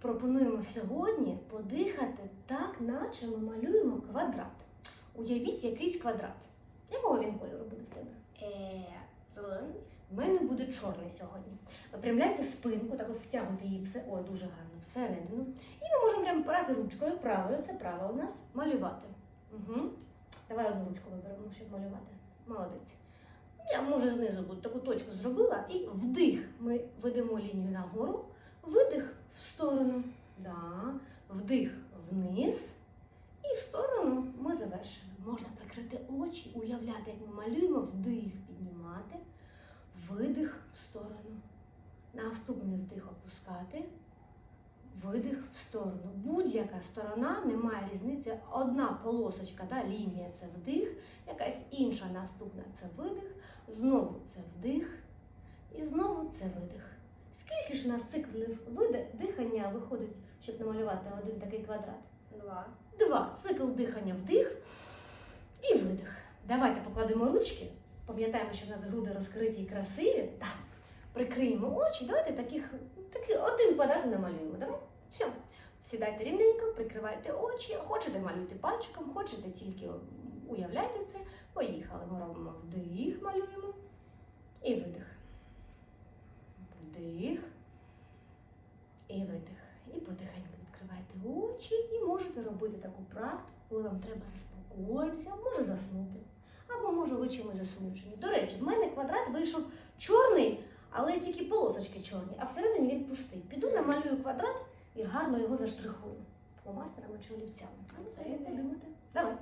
пропонуємо сьогодні подихати так, наче ми малюємо квадрат. Уявіть якийсь квадрат. Якого він кольору буде в тебе? Е, зелений. У мене буде чорний сьогодні. Випрямляйте спинку, так от втягуйте її все, ой, дуже гарно, всередину. І ми можемо прямо брати ручкою правою, це права у нас, малювати. Угу. Давай одну ручку виберемо, щоб малювати. Молодець. Я, може, знизу таку точку зробила. І вдих. Ми ведемо лінію нагору, видих в сторону. Да. Вдих вниз. І в сторону ми завершили. Можна прикрити очі, уявляти, як ми малюємо, вдих піднімати, видих в сторону. Наступний вдих опускати, видих в сторону. Будь-яка сторона, немає різниці. Одна полосочка, да, лінія це вдих, якась інша наступна це видих, знову це вдих і знову це видих. Скільки ж у нас циклів види- дихання виходить, щоб намалювати один такий квадрат? Два. Два. Цикл дихання вдих і видих. Давайте покладемо ручки. Пам'ятаємо, що в нас груди розкриті і красиві. Так. Прикриємо очі. Давайте таких, такий один квадрат намалюємо. Давай? Все. Сідайте рівненько, прикривайте очі. Хочете малюйте пальчиком, хочете тільки уявляйте це. Поїхали. Ми робимо вдих, малюємо і видих. Вдих і видих. І потихеньку відкривайте очі і можете робити таку практику, коли вам треба заспокоїтися, може заснути. Або може ви чимось засмучені. До речі, в мене квадрат вийшов чорний, але тільки полосочки чорні, а всередині він пустий. Піду намалюю квадрат і гарно його заштрихую. Фломастерами чи олівцями. Це я? Давай.